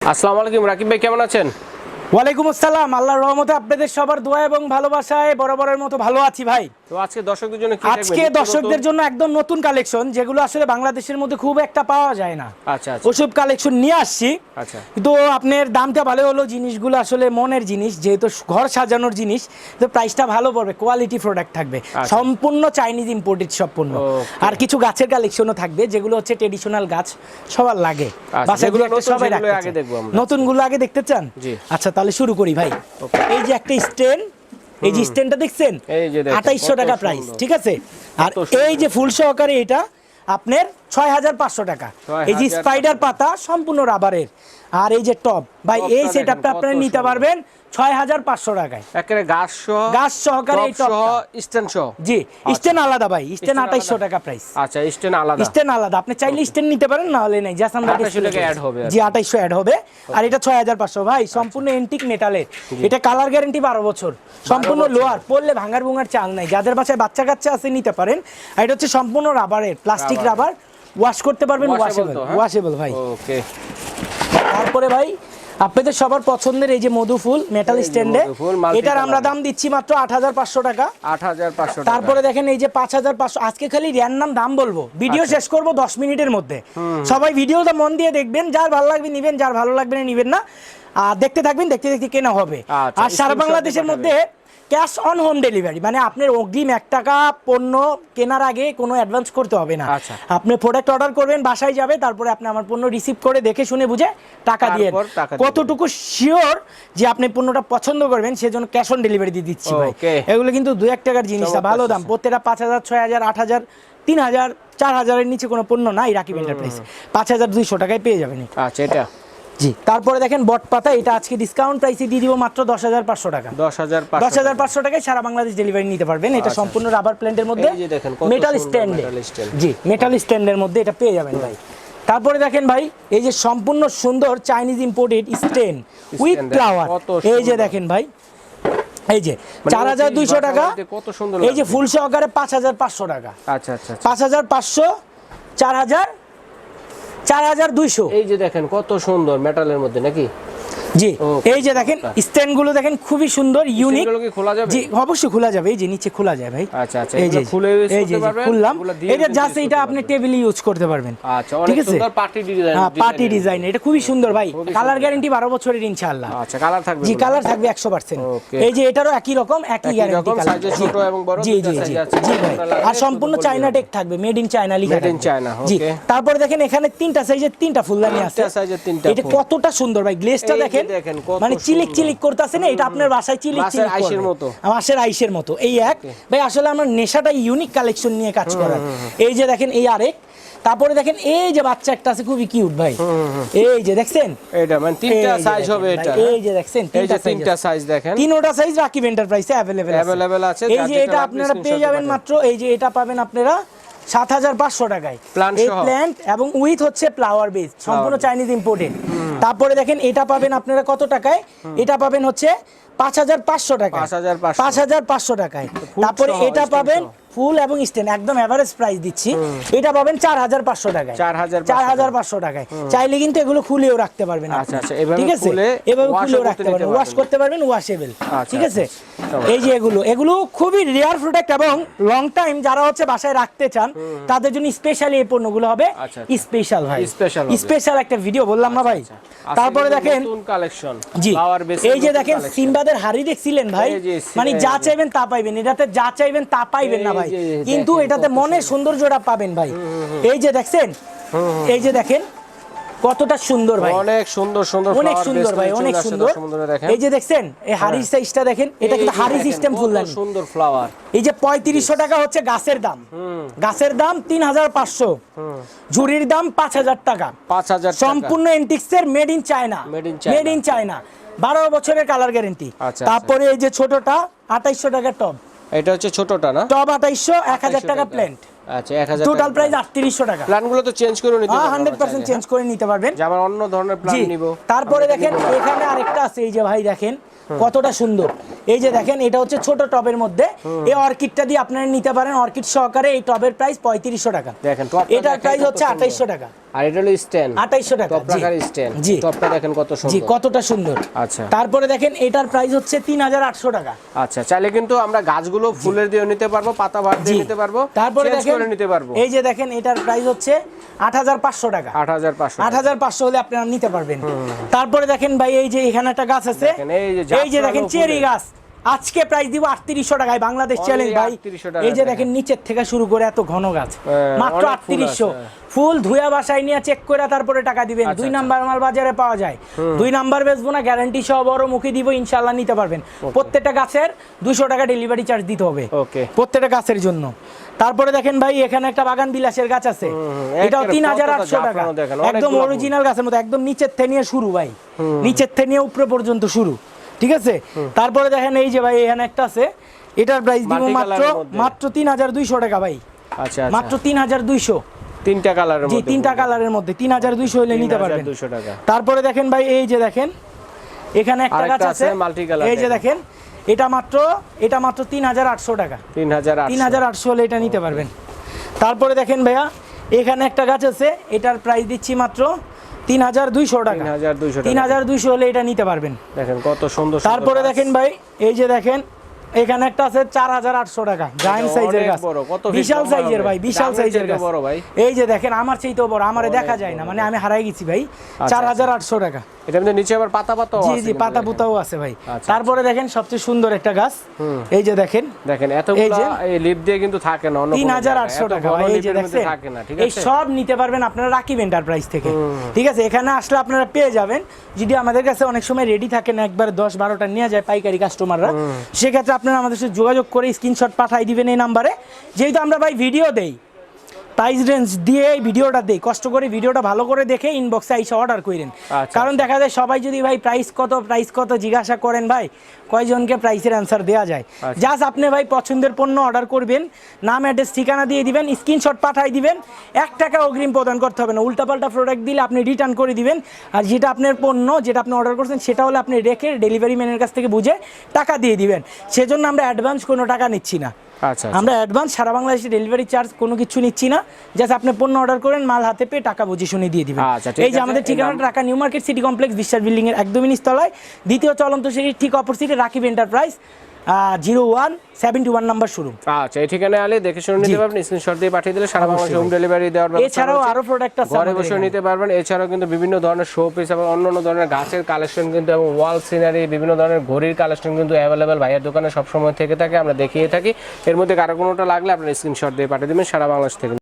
আসসালামু আলাইকুম, রাকিব ভাই কেমন আছেন? ওয়ালাইকুম আসসালাম, আল্লাহর রহমতে আপনাদের সবার দোয়া এবং ভালোবাসায় বরাবরের মতো ভালো আছি ভাই। তো আজকে দর্শকদের জন্য আজকে দর্শকদের জন্য একদম নতুন কালেকশন যেগুলো আসলে বাংলাদেশের মধ্যে খুব একটা পাওয়া যায় না। আচ্ছা আচ্ছা। ওসব কালেকশন নিয়ে আসছি। আচ্ছা। কিন্তু আপনার দামটা ভালো হলো জিনিসগুলো আসলে মনের জিনিস যেহেতু ঘর সাজানোর জিনিস তো প্রাইসটা ভালো পড়বে কোয়ালিটি প্রোডাক্ট থাকবে। সম্পূর্ণ চাইনিজ ইম্পোর্টেড পণ্য আর কিছু গাছের কালেকশনও থাকবে যেগুলো হচ্ছে ট্রেডিশনাল গাছ সবার লাগে। আচ্ছা, সবাই রাখতে। নতুনগুলো আগে দেখতে চান? আচ্ছা তাহলে শুরু করি ভাই। এই যে একটা স্ট্যান্ড এই যে স্ট্যান্ডটা দেখছেন? এই যে দেখেন, আঠাইশশো টাকা প্রাইস ঠিক আছে? আর। এই যে ফুল সহকারে এটা আপনার ছয় হাজার পাঁচশো টাকা। এই যে 6,500 স্পাইডার পাতা সম্পূর্ণ রাবারের আর এই যে টপ ভাই এই দেখেন, সেটআপটা কত আপনারা নিতে পারবেন ছয় হাজার পাঁচশো টাকায়। একেবারে গাছ সহ গাছ সহকারে এই টপ স্ট্যান্ড সহ? জি স্ট্যান্ড আলাদা ভাই স্ট্যান্ড আঠাইশশো টাকা প্রাইস আচ্ছা স্ট্যান্ড আলাদা। স্ট্যান্ড আলাদা। আপনি চাইলে স্ট্যান্ড নিতে পারেন না হলে নাই। জাস্ট আমরা 2800 display টাকা করেছি। add হবে জি আঠাইশশো অ্যাড হবে। আর এটা ছয় হাজার পাঁচশো। ভাই সম্পূর্ণ এন্টিক মেটালের এটা কালার গ্যারান্টি বারো বছর। সম্পূর্ণ লোয়ার পড়লে ভাঙার ভুঙার চাল নাই। যাদের বাসায় বাচ্চা কাচ্চা আছে নিতে পারেন। আর এটা হচ্ছে সম্পূর্ণ রাবারের প্লাস্টিক রাবার ওয়াশ করতে পারবেন ওয়াশেবল হ্যাঁ? ওয়াশেবল ভাই। ওকে তারপরে ভাই আপনাদের সবার পছন্দের এই যে মধু ফুল মেটাল স্ট্যান্ডে এটার আমরা দাম দিচ্ছি মাত্র আট হাজার পাঁচশো টাকা। আট হাজার পাঁচশো তারপরে দেখেন এই যে পাঁচ হাজার পাঁচশো আজকে খালি র্যান্ডাম দাম বলব। ভিডিও আচ্ছা। শেষ করব দশ মিনিটের মধ্যে। সবাই ভিডিওটা মন দিয়ে দেখবেন যার ভালো লাগবে নিবেন যার ভালো লাগবে না নিবেন না। আর দেখতে থাকবেন দেখতে দেখতে কেনা হবে। আচ্ছা, আর সারা বাংলাদেশের মধ্যে ক্যাশ অন হোম ডেলিভারি। মানে আপনার অগ্রিম এক টাকা পণ্য কেনার আগে কোনো অ্যাডভান্স করতে হবে না। আচ্ছা। আপনি প্রোডাক্ট অর্ডার করবেন বাসায় যাবে তারপরে আপনি আমার পণ্য রিসিভ করে দেখে শুনে বুঝে টাকা দিয়ে। কতটুকু শিওর যে আপনি পণ্যটা পছন্দ করবেন সেজন্য ক্যাশ অন ডেলিভারি দিয়ে দিচ্ছি ভাই। এগুলো কিন্তু দু এক টাকার জিনিসটা ভালো দাম। প্রত্যেকটা পাঁচ হাজার ছয় হাজার আট হাজার তিন হাজার চার হাজারের নিচে কোনো পণ্য নাই রাকিব এন্টারপ্রাইজ পাঁচ হাজার দুইশো টাকায় পেয়ে যাবেন আচ্ছা এটা। জি। তারপরে দেখেন বট পাতা এটা আজকে ডিসকাউন্ট প্রাইসে দিয়ে দিব মাত্র দশ হাজার পাঁচশো টাকা। দশ হাজার দশ হাজার পাঁচশো টাকায় সারা বাংলাদেশ ডেলিভারি নিতে পারবেন। এটা আচ্ছা, সম্পূর্ণ রাবার প্ল্যান্টের মধ্যে মেটাল স্ট্যান্ডে জি মেটাল স্ট্যান্ডের মধ্যে এটা পেয়ে যাবেন ভাই। তারপরে দেখেন ভাই এই যে সম্পূর্ণ সুন্দর Chinese imported stand with flower এই যে দেখেন ভাই এই যে মানে চার হাজার দুইশো টাকা। কত সুন্দর এই যে। ফুল সহকারে পাঁচ হাজার পাঁচশো টাকা। আচ্ছা আচ্ছা আচ্ছা। পাঁচ হাজার পাঁচশো চার হাজার চার হাজার দুইশো। এই যে দেখেন কত সুন্দর মেটালের মধ্যে নাকি? জি এই যে দেখেন স্ট্যান্ডগুলো দেখেন খুবই সুন্দর ইউনিক খোলা যাবে? জি অবশ্যই খোলা যাবে এই যে নিচে খোলা যায় ভাই। আচ্ছা, আচ্ছা, এই যে খুলে এই যে খুললাম। এটা জাস্ট এটা আপনি। টেবিলে ইউজ করতে পারবেন। আচ্ছা অনেক সুন্দর পার্টি ডিজাইন হ্যাঁ পার্টি ডিজাইন এটা খুবই সুন্দর ভাই। কালার গ্যারান্টি বারো বছরের ইনশাআল্লাহ। আচ্ছা কালার থাকবে জি কালার থাকবে একশো পার্সেন্ট Okay. এই যে এটারও একই রকম একই গ্যারান্টি কালার ছোট এবং বড় জি জি জি। ভাই আর সম্পূর্ণ চায়না টেক থাকবে মেড ইন চায়না লিখা in থাকবে। China, জি তারপরে দেখেন এখানে তিনটা সাইজের তিনটা ফুলদানি আছে। তিনটা এর তিনটা এটা কতটা সুন্দর ভাই গ্লেজটা দেখেন দেখেন, মানে চিলিক চিলিক করতেছে না এটা আপনার বাসায় চিলিক চিলিক আইসের মতো। মাছের আইসের মতো। এই এক। ভাই আসলে আমার নেশাটা ইউনিক কালেকশন নিয়ে কাজ করার। এই যে দেখেন এই আরেক। তারপরে দেখেন এই যে বাচ্চা একটা আছে খুবই কিউট ভাই। এই যে দেখছেন? এটা মানে তিনটা সাইজ হবে এটা এই যে দেখছেন এই যে তিনটা তিনটা সাইজ দেখেন। তিনোটা সাইজ রাকিব এন্টারপ্রাইজে অ্যাভেলেবেল Available আছে, এই যে এটা আপনারা পেয়ে যাবেন মাত্র এই যে এটা পাবেন আপনারা সাত হাজার পাঁচশো টাকায়। এই প্ল্যান্ট এবং উইথ হচ্ছে ফ্লাওয়ার বেস সম্পূর্ণ চাইনিজ ইম্পোর্টেড তারপরে দেখেন এটা পাবেন আপনারা কত টাকায়? এটা পাবেন হচ্ছে পাঁচ হাজার পাঁচশো টাকা 5,500 পাঁচ হাজার পাঁচশো টাকায়। তারপরে এটা পাবেন। ফুল এবং স্ট্যান্ড একদম এভারেজ প্রাইস দিচ্ছি। এটা পাবেন চার হাজার পাঁচশো টাকায়। 4,500 চার হাজার পাঁচশো টাকায়। চাইলে কিন্তু এগুলো খুলেও রাখতে পারবেন আচ্ছা, আচ্ছা, এভাবে ঠিক আছে? এভাবে খুলেও রাখতে পারবেন। ওয়াশ করতে পারবেন ওয়াশেবল আচ্ছা, ঠিক আছে? আচ্ছা, এই যে এগুলো এগুলো খুবই রেয়ার প্রোডাক্ট এবং লং টাইম যারা হচ্ছে বাসায় রাখতে চান তাদের জন্য স্পেশালি এই পণ্যগুলো হবে আচ্ছা, আচ্ছা। স্পেশাল ভাই। হবে। স্পেশাল একটা ভিডিও বললাম না ভাই। তারপরে দেখেন নতুন কালেকশন জি এই যে দেখেন সিম্বাদের হাড়ি দেখছিলেন ভাই? মানে যা চাইবেন তা পাইবেন এটাতে যা চাইবেন তা পাইবেন না ভাই। কিন্তু এটাতে মনের সৌন্দর্যটা পাবেন ভাই। এই যে দেখছেন? এই যে দেখেন কতটা সুন্দর ভাই। অনেক সুন্দর সুন্দর অনেক সুন্দর ভাই অনেক সুন্দর। এই যে দেখছেন এই হাড়ির সাইজটা দেখেন এটা কিন্তু হাড়ি সিস্টেম ফুলদানি সুন্দর ফ্লাওয়ার এই যে পঁয়ত্রিশশো টাকা হচ্ছে গাছের দাম। গাছের দাম তিন হাজার পাঁচশো। ঝুড়ির দাম পাঁচ হাজার টাকা। পাঁচ হাজার সম্পূর্ণ এন্টিক্সের made in China. Made in China বারো বছরের কালার গ্যারেন্টি আচ্ছা, তারপরে এই যে ছোটটা আঠাইশশো টাকা টপ এটা হচ্ছে ছোটটা না? টপ আঠাইশশো এক হাজার টাকা প্ল্যান্ট আচ্ছা এক হাজার টোটাল প্রাইস আটত্রিশশো টাকা। প্ল্যানগুলো তো চেঞ্জ করে নিতে হ্যাঁ পারব হান্ড্রেড আমরা পার্সেন্ট চাইলে, চেঞ্জ করে নিতে পারবেন? যে আমার অন্য ধরনের প্ল্যান নিব। তারপরে দেখেন এখানে আরেকটা আছে এই যে ভাই দেখেন কতটা সুন্দর। এই যে দেখেন এটা হচ্ছে ছোট টবের মধ্যে। এই অর্কিডটা দিয়ে আপনারা নিতে পারেন অর্কিড সহকারে এই টবের প্রাইস পঁয়ত্রিশশো টাকা। দেখেন টপটা এটার প্রাইস হচ্ছে সুন্দর। আঠাইশশো টাকা। আর এটা হলো স্ট্যান্ড। আঠাইশশো টাকা টপ জি। রাখার স্ট্যান্ড। জি। টপটা দেখেন কত জি কতটা সুন্দর। আচ্ছা। তারপরে দেখেন এটার প্রাইস হচ্ছে তিন হাজার আটশো টাকা। আচ্ছা চাইলে কিন্তু আমরা গাছগুলো ফুলের দিয়ে নিতে পারব পাতা ভাত দিয়ে নিতে পারব তারপরে দেখেন নিতে পারব। এই যে দেখেন এটার প্রাইস হচ্ছে আট হাজার পাঁচশো টাকা। আট হাজার পাঁচশো আট হাজার পাঁচশো হলে আপনারা নিতে পারবেন। তারপরে দেখেন ভাই এই যে এখানে একটা গাছ আছে। এই যে দেখেন চেরি গাছ। আজকে প্রাইস দিব আটত্রিশশো টাকায়। বাংলাদেশ চ্যালেঞ্জ ভাই। এই যে দেখেন। নিচের থেকে শুরু করে এত ঘন গাছ। হ্যাঁ, মাত্র আটত্রিশশো। হ্যাঁ। ফুল ধুয়া বাসায় নিয়ে চেক করে তারপরে টাকা দিবেন। আচ্ছা, দুই আচ্ছা। নাম্বার মাল বাজারে পাওয়া যায়। দুই নাম্বার বেচবো না গ্যারান্টি সহ বড় মুখে দিব ইনশাল্লাহ নিতে পারবেন। প্রত্যেকটা গাছের দুশো টাকা ডেলিভারি চার্জ দিতে হবে। প্রত্যেকটা গাছের জন্য। তারপরে দেখেন ভাই এখানে একটা বাগান বিলাসের গাছ আছে। এটাও তিন হাজার আটশো টাকা। একদম অরিজিনাল গাছের মতো একদম নিচের থেকে নিয়ে শুরু ভাই। নিচের থেকে নিয়ে উপরে পর্যন্ত শুরু। ঠিক আছে? তারপরে দেখেন এই যে ভাই এখানে একটা আছে। এটার প্রাইস দিব মাত্র মাত্র তিন হাজার দুইশো টাকা ভাই। আচ্ছা মাত্র আচ্ছা তিন হাজার দুইশো। তিনটা কালারের জি তিনটা কালারের মধ্যে। তিন হাজার দুইশো হলে নিতে পারবেন। দুশো টাকা। তারপরে দেখেন ভাই এই যে দেখেন এখানে একটা গাছ আছে। multi colour এই যে দেখেন। দেখেন এটা মাত্র এটা মাত্র তিন হাজার আটশো টাকা। তিন হাজার তিন হাজার আটশো হলে এটা নিতে পারবেন। তারপরে দেখেন ভাইয়া এখানে একটা গাছ আছে। এটার প্রাইস দিচ্ছি মাত্র তিন হাজার দুইশো টাকা। তিন হাজার দুইশো তিন হাজার দুইশো হলে এটা নিতে পারবেন। দেখেন কত সুন্দর সুন্দর তারপরে দেখেন ভাই এই যে দেখেন এখানে একটা আছে চার হাজার আটশো টাকা। জায়েন্ট সাইজের গাছ। বিশাল সাইজের ভাই বিশাল সাইজের গাছ। বড় ভাই। এই যে দেখেন আমার চাইতেও বড় আমারে দেখা যায় না মানে আমি হারাই গেছি ভাই। চার হাজার আটশো টাকা। এটা নিচে আবার পাতা পাতা জি জি পাতা পুতাও আছে ভাই। তারপরে দেখেন সবচেয়ে সুন্দর একটা গাছ। এই যে দেখেন। দেখেন এত এই যে। এই লিপ দিয়ে কিন্তু থাকে না অন্য তিন হাজার আটশো টাকা ভাই, এই যে ঠিক এই সব নিতে পারবেন আপনারা রাকিব এন্টারপ্রাইজ থেকে। ঠিক আছে এখানে আসলে আপনারা পেয়ে যাবেন। যদি আমাদের কাছে অনেক সময় রেডি থাকেন একবার দশ বারোটা নিয়ে যায় পাইকারি কাস্টমাররা সেক্ষেত্রে আপনারা আমাদের সাথে যোগাযোগ করে স্ক্রিনশট পাঠাই দিবেন এই নাম্বারে যেহেতু আমরা ভাই ভিডিও দেই। প্রাইস রেঞ্জ দিয়ে এই ভিডিওটা দেই। কষ্ট করে ভিডিওটা ভালো করে দেখে ইনবক্সে আইসা অর্ডার করেন আচ্ছা, কারণ দেখা যায় সবাই যদি ভাই প্রাইস কত প্রাইস কত জিজ্ঞাসা করেন ভাই কয়জনকে প্রাইসের অ্যান্সার দেওয়া যায়। আচ্ছা। জাস্ট আপনি ভাই পছন্দের পণ্য অর্ডার করবেন নাম অ্যাড্রেস ঠিকানা দিয়ে দিবেন স্ক্রিনশট পাঠাই দিবেন এক টাকা অগ্রিম প্রদান করতে হবে না। উল্টাপাল্টা প্রোডাক্ট দিলে আপনি রিটার্ন করে দিবেন আর যেটা আপনার পণ্য যেটা আপনি অর্ডার করছেন সেটা হলে আপনি রেখে ডেলিভারি ম্যানের কাছ থেকে বুঝে টাকা দিয়ে দিবেন। সেজন্য আমরা অ্যাডভান্স কোনো টাকা নিচ্ছি না। আচ্ছা আমরা অ্যাডভান্স সারা বাংলাদেশে ডেলিভারি চার্জ কোনো কিছু নিচ্ছি না। জাস্ট আপনি পণ্য অর্ডার করেন মাল হাতে পেয়ে টাকা বুঝে শুনে দিয়ে দিবেন। আচ্ছা, এই যে আমাদের ঠিকানাটা Dhaka new market city complex বিশ্বাস বিল্ডিং এর একদমই নিচতলায়। দ্বিতীয় চলন্ত সিঁড়ির ঠিক অপোজিটে Rakib enterprise zero one seventy one number শুরু আচ্ছা এই ঠিকানায় আলে দেখে শুনে নিতে পারবেন স্ক্রিনশট দিয়ে পাঠিয়ে দিলে সারা বাংলাদেশে হোম ডেলিভারি দেওয়ার ব্যবস্থা এছাড়াও আরও প্রোডাক্ট আছে ঘরে বসে নিতে পারবেন এছাড়াও কিন্তু বিভিন্ন ধরনের শো পিস এবং অন্যান্য ধরনের গাছের কালেকশন কিন্তু এবং ওয়াল সিনারি বিভিন্ন ধরনের ঘড়ির কালেকশন কিন্তু অ্যাভেলেবেল ভাইয়ের দোকানে সবসময় থেকে থাকে আমরা দেখিয়ে থাকি। এর মধ্যে কারও কোনোটা লাগলে আপনার স্ক্রিনশট দিয়ে পাঠিয়ে দেবেন সারা বাংলাদেশ থেকে